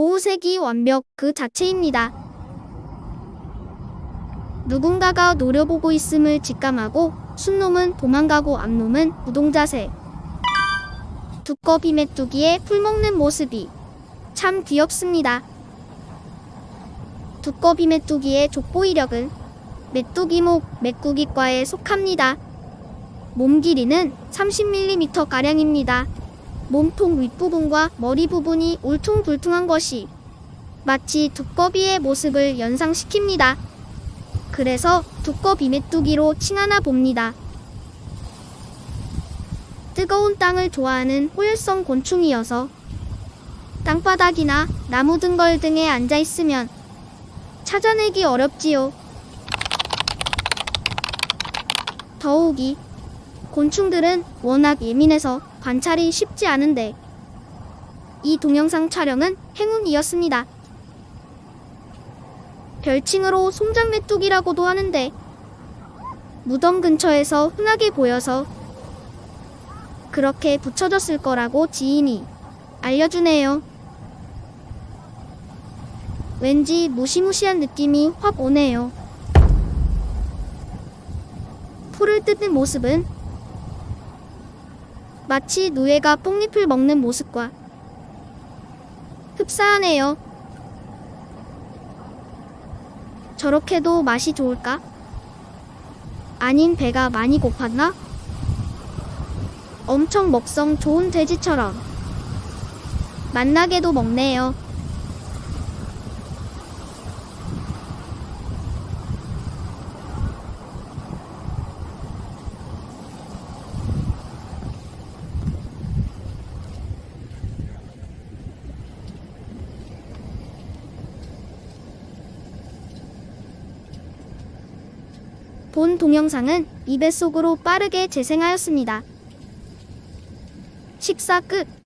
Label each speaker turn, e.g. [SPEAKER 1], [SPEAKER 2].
[SPEAKER 1] 보호색이 완벽 그 자체입니다. 누군가가 노려보고 있음을 직감하고 순놈은 도망가고 앞놈은 무동자세. 두꺼비 메뚜기의 풀 먹는 모습이 참 귀엽습니다. 두꺼비 메뚜기의 족보 이력은 메뚜기목 메꾸기과에 속합니다. 몸 길이는 30mm 가량입니다. 몸통 윗부분과 머리 부분이 울퉁불퉁한 것이 마치 두꺼비의 모습을 연상시킵니다. 그래서 두꺼비 메뚜기로 칭하나 봅니다. 뜨거운 땅을 좋아하는 호열성 곤충이어서 땅바닥이나 나무 등걸 등에 앉아 있으면 찾아내기 어렵지요. 더욱이 곤충들은 워낙 예민해서 관찰이 쉽지 않은데 이 동영상 촬영은 행운이었습니다. 별칭으로 송장메뚜기라고도 하는데 무덤 근처에서 흔하게 보여서 그렇게 붙여졌을 거라고 지인이 알려주네요. 왠지 무시무시한 느낌이 확 오네요. 풀을 뜯는 모습은 마치 누에가 뽕잎을 먹는 모습과 흡사하네요. 저렇게도 맛이 좋을까? 아닌 배가 많이 고팠나? 엄청 먹성 좋은 돼지처럼 만나게도 먹네요. 본 동영상은 입에 속으로 빠르게 재생하였습니다. 식사 끝.